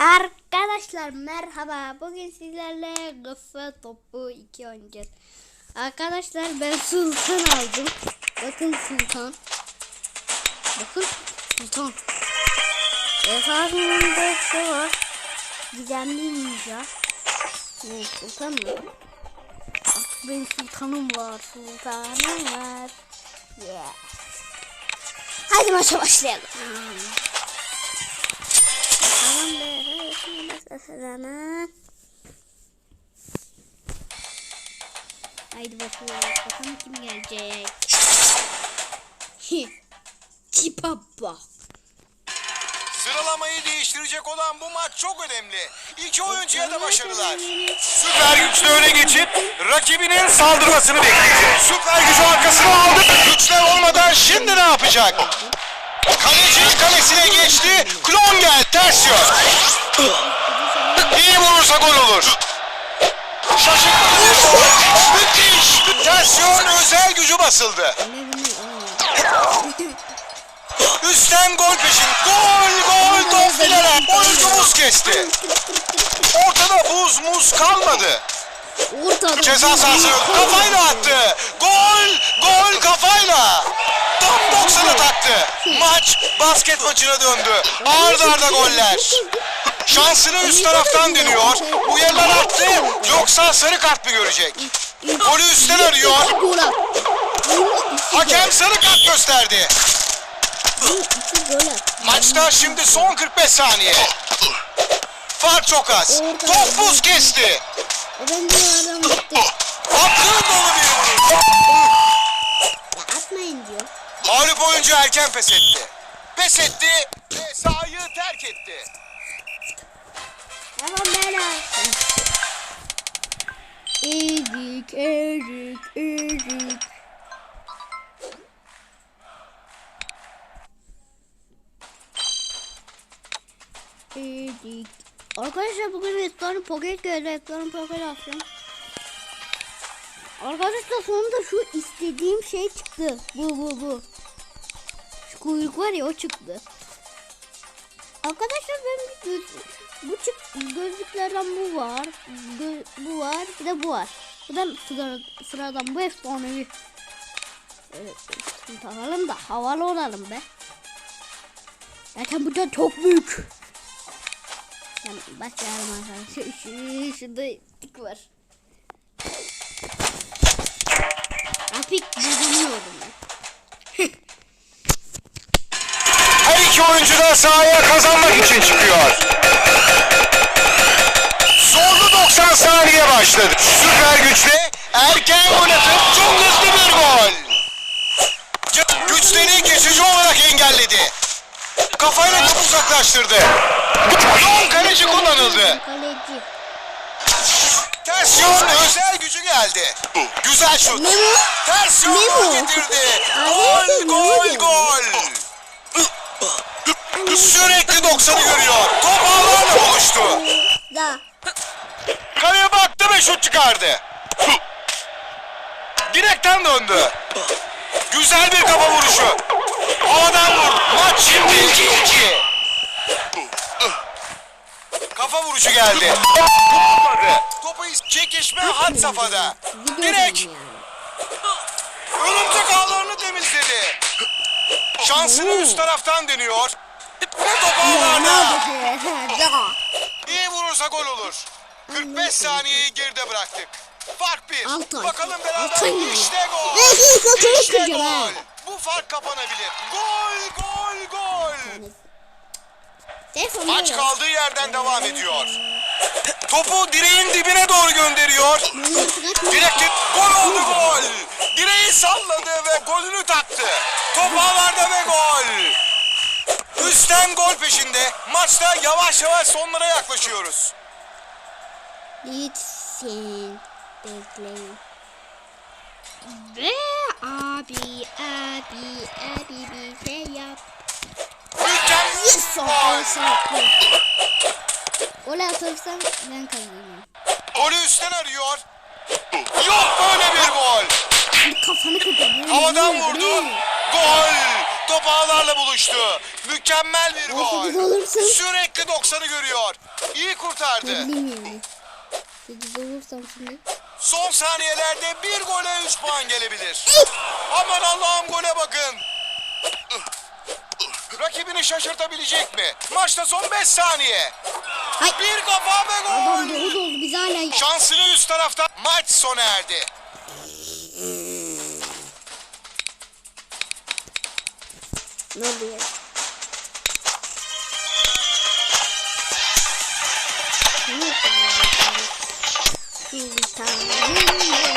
Arkadaşlar merhaba. Bugün sizlerle kafa topu 2 oynayacağız. Arkadaşlar ben sultan aldım. Bakın sultan. Bakın sultan. Efendim şu var. Gizemli ninja. Ne sultan mı? Bak benim sultanım var. Sultanım var. Yeah. Hadi maça başlayalım. Tamam be. Sana. Haydi bakalım. Bakalım kim gelecek. Tipa bak. Sıralamayı değiştirecek olan bu maç çok önemli. İki oyuncuya da başarılar. Süper güçlü öne geçip rakibinin saldırmasını bekleyecek. Süper gücü arkasına aldı. Güçler olmadan şimdi ne yapacak? Kaleci kalesine geçti. Klon gel ters yön. İyi vurursa gol olur. Gol. Müthiş. Ters yön özel gücü basıldı. Üstten gol peşin. Gol gol top filere. Oyuncu buz kesti. Ortada buz muz kalmadı. Ortada. Ceza sahasına kafayla Maç basket maçına döndü. Arda arda goller. Şansını üst taraftan deniyor. Uyarılar arttı. Yoksa sarı kart mı görecek? Golü üstten arıyor. Hakem sarı kart gösterdi. Maçta şimdi son 45 saniye. Fark çok az. Top buz kesti. Erken pes etti. Pes etti ve sahayı terk etti. Tamam ben alsın. Erik, erik, erik. Erik. Arkadaşlar bugün restoranı poket geldi. Restoranı poket yapacağım. Arkadaşlar sonunda şu istediğim şey çıktı. Bu bu bu. Kuyruk var ya o çıktı. Arkadaşlar ben bir göz, bu çık gözlüklerden bu var. Gö, bu var. Bir de bu var. Bu da sıra, sıradan bu efsanevi. Evet, takalım da havalı olalım be. Zaten bu da çok büyük. Yani başlayalım arkadaşlar. Şu, şu, şurada tik var. Apik bulunuyorum ben. Her iki oyuncu da sahaya kazanmak için çıkıyor. Zorlu 90 saniye başladı. Süper güçle erken gol atıp çok hızlı bir gol. Güçleri geçici olarak engelledi. Kafayla çok uzaklaştırdı. Son kaleci kullanıldı. Kaleci. Ters yön özel gücü geldi. Güzel şut. Ne bu? Ters Ne yön bu? getirdi. Gol gol gol. Sürekli 90'ı görüyor. Top ağlarla buluştu. Kaleye baktı ve şut çıkardı. Direkten döndü. Güzel bir kafa vuruşu. Havadan vurdu. Maç şimdi 2-2. Kafa vuruşu geldi. Topu çekişme had safhada. Direkt örümcek ağlarını temizledi. Şansını üst taraftan deniyor. Ve top ağlarda. Da. İyi vurursa gol olur. 45 saniyeyi geride bıraktık. Fark bir. Altay. Bakalım beraber Altay. işte gol. İşte gol. Bu fark kapanabilir. Gol gol gol. Maç kaldığı yerden devam ediyor. Topu direğin dibine doğru gönderiyor. Direkte gol oldu gol. Direği salladı ve golünü taktı. Top ağlarda ve gol. Üstten gol peşinde. Maçta yavaş yavaş sonlara yaklaşıyoruz. Gitsin. Bekleyin. Ve abi abi abi bir şey yap. Mükemmel Yes Gol atarsam ben kazanıyorum. Golü üstten arıyor. Yok böyle bir gol. Kafanı kırdım. Havadan vurdu. Gol. top ağlarla buluştu. Mükemmel bir gol. Sürekli 90'ı görüyor. İyi kurtardı. yani. 8 olursam şimdi. Son saniyelerde bir gole 3 puan gelebilir. Aman Allah'ım gole bakın. Rakibini şaşırtabilecek mi? Maçta son 5 saniye. Hay. Bir kafa ve Adam gol. doğru oldu biz hala. Şansının üst tarafta maç sona erdi. Ne oluyor? Ne Alamaz.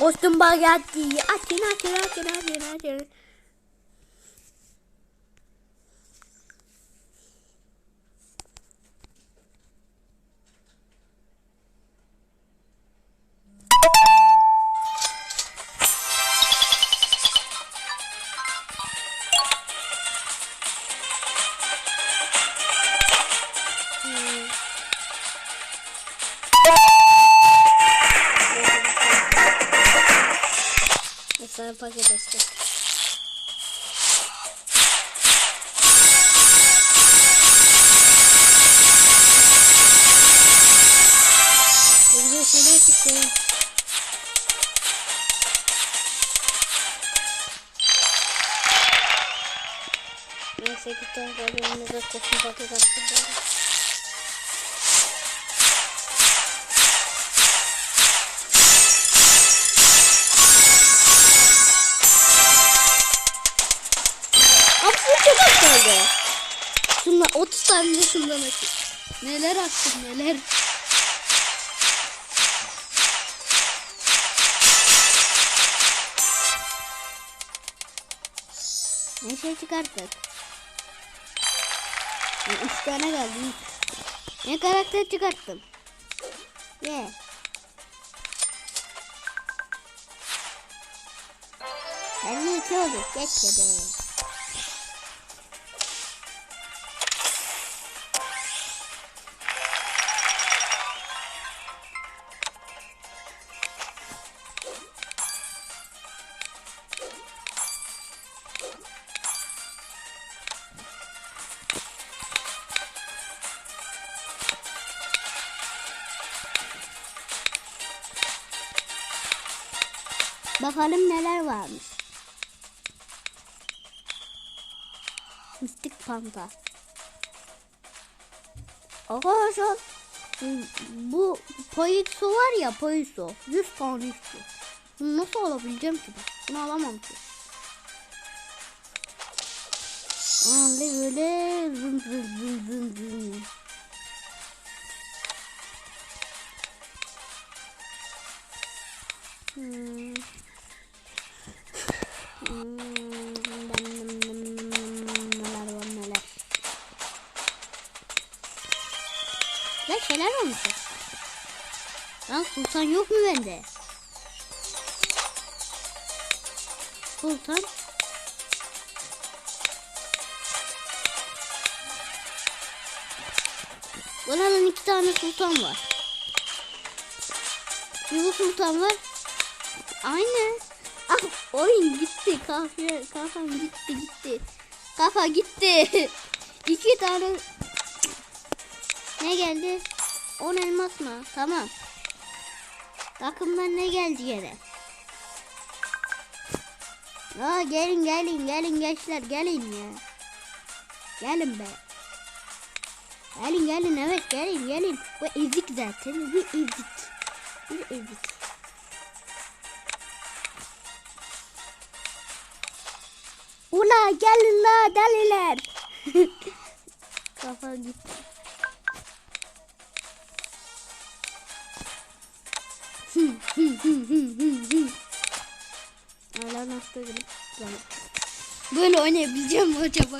Kostüm bagatti. Açın açın açın açın açın. Mesela paket açtık. Güzel şeyler çıktı. Neyse ki tane elimize kostüm paket. Abi kaldı. Şunlar 30 tane de şundan açayım. Neler açtım neler. Ne şey çıkarttık? Ya, Üç tane geldi. Ne karakter çıkarttım? Ne? Elli iki oldu. Geç ya. Bakalım neler varmış. Mistik panda. Arkadaşlar bu- Payitso var ya Payitso 100 tane istiyor. Bunu nasıl alabileceğim ki ben? Bunu alamam ki. Öyle böyle zın zın zın zın zın. Hmm. Neler var neler. Ne şeyler olmuş. Lan sultan yok mu bende? Sultan. Buranın iki tane sultan var. Bir bu sultan var. Aynen. Ah oyun gitti. Kafa, kafam gitti gitti. Kafa gitti. İki tane. Ne geldi? 10 elmas mı? Tamam. Takımdan ne geldi yine? Aa, gelin gelin gelin gençler gelin ya. Gelin be. Gelin gelin evet gelin gelin. Bu ezik zaten. Bu ezik. Bu ezik. Ula gelin la deliler. Kafa gitti. Hala nasıl? Böyle oynayabileceğim mi acaba?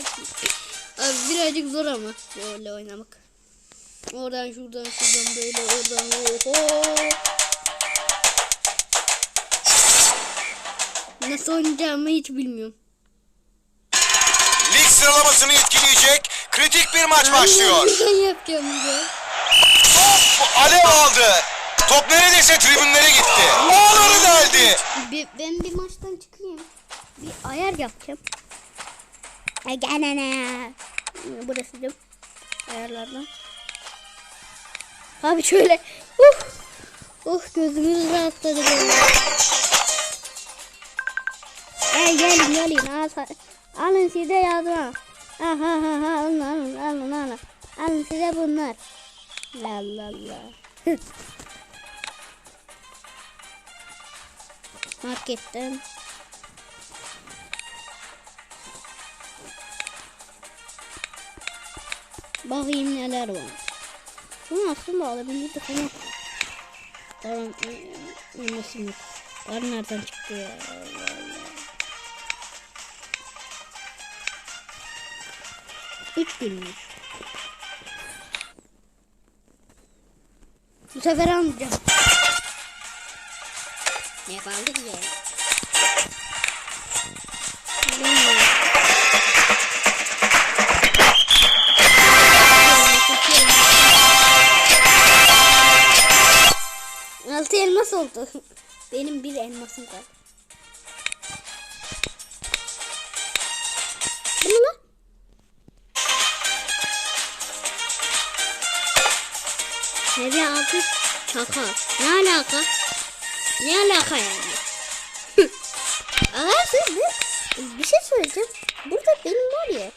Abi birazcık zor ama böyle oynamak. Oradan şuradan şuradan böyle oradan oho. Nasıl oynayacağımı hiç bilmiyorum. Sıralamasını etkileyecek kritik bir maç başlıyor. Ya. Top alev aldı. Top neredeyse tribünlere gitti. Ağları deldi. Ben bir maçtan çıkayım. Bir ayar yapacağım. Gel ana. Burası da ayarlardan. Abi şöyle. Uh. Uh gözümüz rahatladı. Gel gelin gelin. Al, sa- alın size yazma. Ha ha ha alın alın alın alın. Alın size bunlar. La la la. Marketten. Bakayım neler var. Bunu aslında alabilirdik ama. Tamam. Nasıl yok. Var nereden çıktı ya? Allah Allah. Üç günlük. Bu sefer almayacağım. Ne kaldı ki? Bilmiyorum. Altı elmas oldu. Benim bir elmasım kaldı. Şaka. Ne alaka? Ne alaka yani? Aa siz de bir şey söyleyeceğim. Burada benim var ya.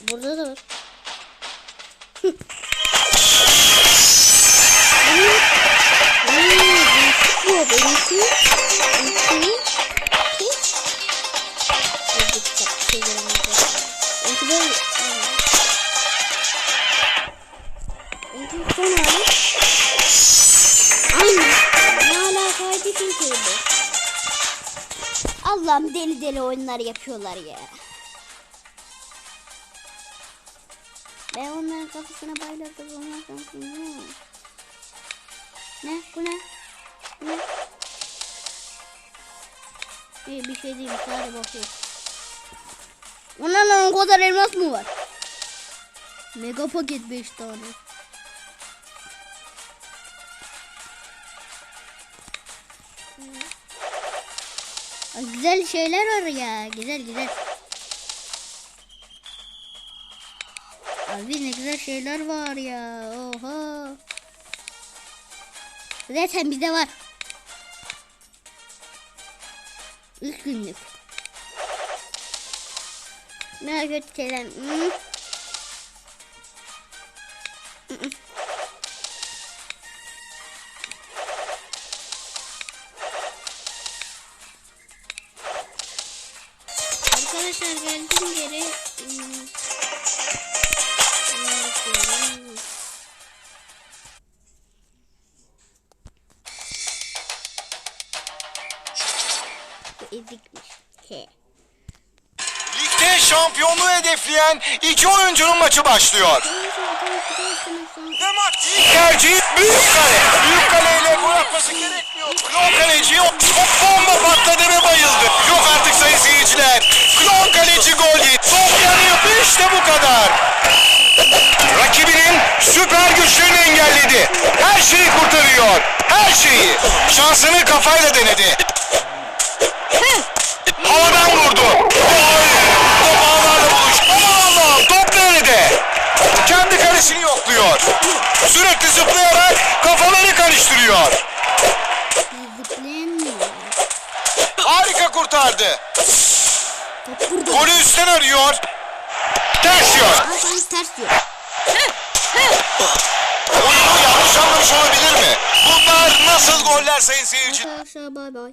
Burada da var. Bu benimki. Benimki. Benimki böyle. Benimki Allah'ım deli deli oyunlar yapıyorlar ya. Ben onların kafasına sonra ne? Bu ne? Ne? İyi bir şey değil. Sadece bakıyor. Ondan o kadar elmas mı var? Mega paket 5 tane. Ay, güzel şeyler var ya. Güzel güzel. Abi ne güzel şeyler var ya. Oha. Zaten bizde var. İlk günlük. Ne kötü. Hmm. Şampiyonluğu hedefleyen iki oyuncunun maçı başlıyor. Ve maç ilk tercih büyük kale. Büyük kaleyle gol atması gerekmiyor. Klon kaleci yok. Top bomba patladı ve bayıldı. Yok artık sayın seyirciler. Klon kaleci gol yedi. Top yanıyor. İşte bu kadar. Rakibinin süper güçlerini engelledi. Her şeyi kurtarıyor. Her şeyi. Şansını kafayla denedi. Havadan vurdu. Sürekli zıplayarak kafaları karıştırıyor. Harika kurtardı. Golü üstten arıyor. Ters sanki ters diyor. Oyunu yanlış anlamış olabilir mi? Bunlar nasıl goller sayın seyirci? Arkadaşlar bay bay.